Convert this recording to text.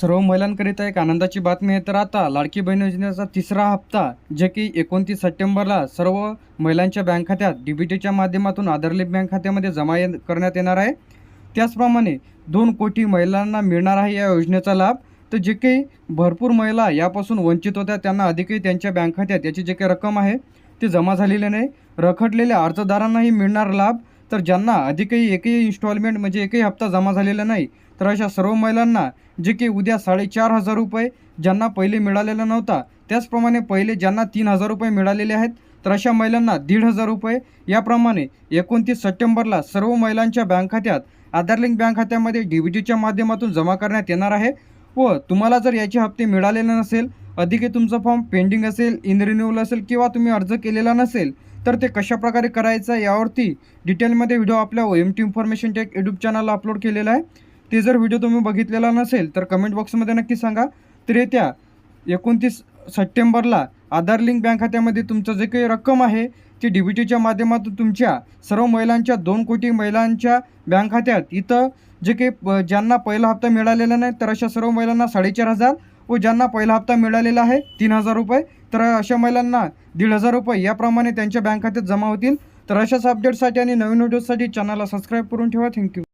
सर्व महिलांकरिता एक आनंदाची बातमी आहे. तर आता लाडकी बहीण योजनेचा तिसरा हप्ता जे की एकोणतीस सप्टेंबरला सर्व महिलांच्या बँक खात्यात डी बी टीच्या माध्यमातून आधारलिंक बँक खात्यामध्ये जमा ये- करण्यात येणार आहे. त्याचप्रमाणे दोन कोटी महिलांना मिळणार आहे या योजनेचा लाभ. तर जे काही भरपूर महिला यापासून वंचित होत्या त्यांना अधिकही त्यांच्या बँक खात्यात याची जे काही रक्कम आहे ती जमा झालेली नाही. रखडलेल्या अर्जदारांनाही मिळणार लाभ. तर ज्यांना अधिकही एकही इन्स्टॉलमेंट म्हणजे एकही हप्ता जमा झालेला नाही तर अशा सर्व महिलांना जे की उद्या साडेचार हजार रुपये ज्यांना पहिले मिळालेला नव्हता त्याचप्रमाणे पहिले ज्यांना तीन हजार रुपये मिळालेले आहेत तर अशा महिलांना दीड हजार रुपये. याप्रमाणे एकोणतीस सप्टेंबरला सर्व महिलांच्या बँक खात्यात आधारलिंक बँक खात्यामध्ये डी बी टीच्या माध्यमातून जमा करण्यात येणार आहे व तुम्हाला जर याचे हप्ते मिळालेले नसेल अधिक तुमचा फॉर्म पेंडिंग असेल इन रिन्युअल असेल किंवा तुम्ही अर्ज केलेला नसेल तर ते कशाप्रकारे करायचं आहे यावरती डिटेलमध्ये व्हिडिओ आपल्या O M T information tech YouTube चॅनलला अपलोड केलेला आहे. ते जर व्हिडिओ तुम्ही बघितलेला नसेल तर कमेंट बॉक्समध्ये नक्की सांगा. तर येत्या एकोणतीस सप्टेंबरला आधार लिंक बँक खात्यामध्ये तुमचं जे काही रक्कम आहे ती डी बी टीच्या माध्यमातून तुमच्या सर्व महिलांच्या दोन कोटी महिलांच्या बँक खात्यात इथं जे काही प- ज्यांना पहिला हप्ता मिळालेला नाही तर अशा सर्व महिलांना साडेचार हजार व ज्यांना पहिला हप्ता मिळालेला आहे तीन हजार रुपये. तर अशा महिलांना दीड हजार रुपये याप्रमाणे त्यांच्या बँक खात्यात जमा होतील. तर अशाच अपडेटसाठी आणि नवीन व्हिडिओसाठी चॅनलला सबस्क्राईब करून ठेवा. थँक्यू